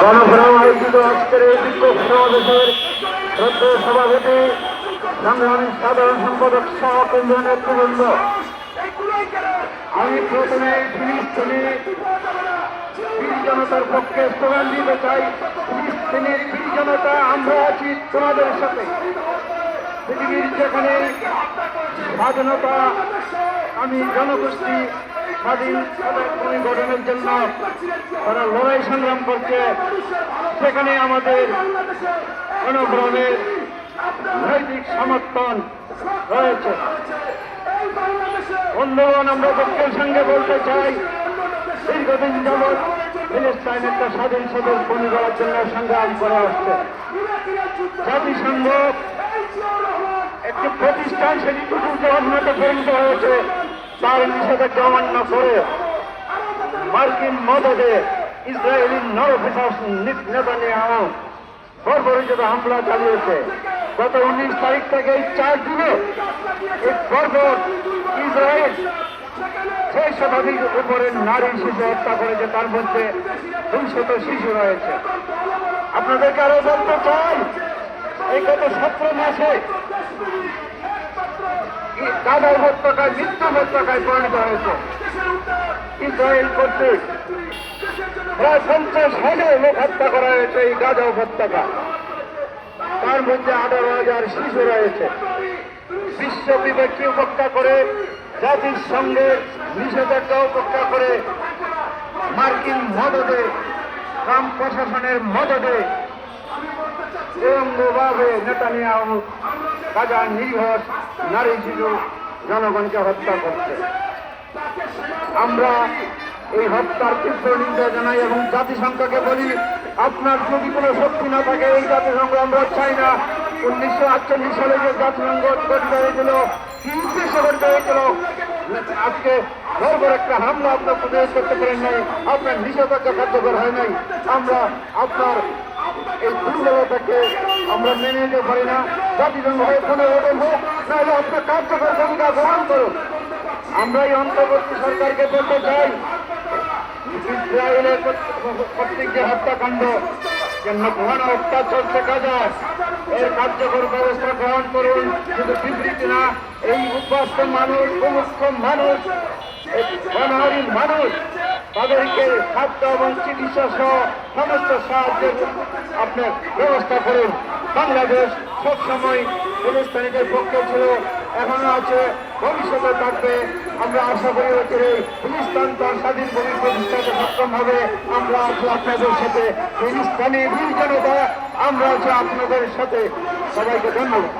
গণফোরাম আয়োজিত আজকের এই বিক্ষোভ সমাবেশের শ্রদ্ধেয় সভাপতি সংগ্রামী সাধারণ সম্পাদক সহ কেন্দ্রীয় আমি প্রথমে ফিলিস্তিনি বীর জনতার পক্ষে স্লোগান দিতে চাই। ফিলিস্তিনের বীর জনতা, আমরা আছি তোমাদের সাথে। পৃথিবীর যেখানে স্বাধীনতা, আমি জনগোষ্ঠী স্বাধীন গঠনের জন্য তারা লড়াই সংগ্রাম করছে। সেখানে আমাদের গণগ্রহণের নৈতিক সমর্থন রয়েছে। বন্ধুগণ, আমরা পক্ষের সঙ্গে বলতে চাই, দীর্ঘদিন যাবৎ ফিলিস্তাইন একটা স্বাধীন সদর বনি করার জন্য সংগ্রাম করে আসছে জাতিসংঘ একটি প্রতিষ্ঠান সেটি চতুর্থ অন্যতে পরিণত হয়েছে তার নিষেধাজ্ঞা অমান্য করে মার্কিন মদদে ইসরায়েলি নরপ্রশাসন নেতা নিয়ে বর্বরিত হামলা চালিয়েছে। গত উনিশ তারিখ থেকে এই চার দিনে এই বর্বর ইসরায়েল ছয় শতাধিক উপরে নারী শিশু হত্যা করেছে, তার মধ্যে দুইশত শিশু রয়েছে। আপনাদেরকে আরও বলতে চাই, এই গত সতেরো মাসে গাদা উপত্যকায় মৃত্যু উপত্যকায় পরিণত হয়েছে। ইসরায়েল কর্তৃক প্রায় পঞ্চাশ হাজার লোক হত্যা করা হয়েছে এই গাজা উপত্যকা তার মধ্যে আঠারো হাজার শিশু রয়েছে। বিশ্ব বিবেককে উপেক্ষা করে, জাতির সঙ্গে নিষেধাজ্ঞা উপেক্ষা করে মার্কিন মদদে ট্রাম্প প্রশাসনের মদদে এরঙ্গভাবে নেতানিয়াহু গাজা নিরীহ নারী শিশু জনগণকে হত্যা করছে। আমরা এই হত্যার তীব্র নিন্দা জানাই এবং জাতিসংঘকে বলি, আপনার যদি কোনো শক্তি না থাকে, এই জাতিসংঘ আমরা চাই না। উনিশশো আটচল্লিশ সালে যে জাতিসংঘ গঠিত হয়েছিল কি উদ্দেশ্য গঠিত হয়েছিল, আজকে বর্বর একটা হামলা আপনার প্রতিরোধ করতে পারেন নাই, আপনার নিষেধাজ্ঞা কার্যকর হয় নাই। আমরা আপনার এই দুর্বলতাকে আমরা মেনে নিতে পারি না। জাতিসংঘ হয়ে রকম হোক নাহলে আপনার কার্যকর ভূমিকা গ্রহণ করুন। আমরা এই অন্তর্বর্তী সরকারকে বলতে চাই, ইসরায়েলের কর্তৃক যে হত্যাকাণ্ড যে ঘন হত্যা চলছে কাজা এর কার্যকর ব্যবস্থা গ্রহণ করুন। শুধু বিবৃতি না, এই উদ্বাস্ত মানুষ উপমুখ্য মানুষ, এই মানুষ, তাদেরকে খাদ্য এবং চিকিৎসা সহ সমস্ত সাহায্যের আপনার ব্যবস্থা করুন। বাংলাদেশ সবসময় ফিলিস্তানিদের পক্ষে ছিল, এখনও আছে, ভবিষ্যতে থাকবে। আমরা আশা করি হচ্ছে ফিলিস্তান তার স্বাধীন ভূমি প্রতিষ্ঠাতে সক্ষম হবে, আমরা আছি আপনাদের সাথে। ফিলিস্তানি বীর জনতা, আমরা আছি আপনাদের সাথে। সবাইকে ধন্যবাদ।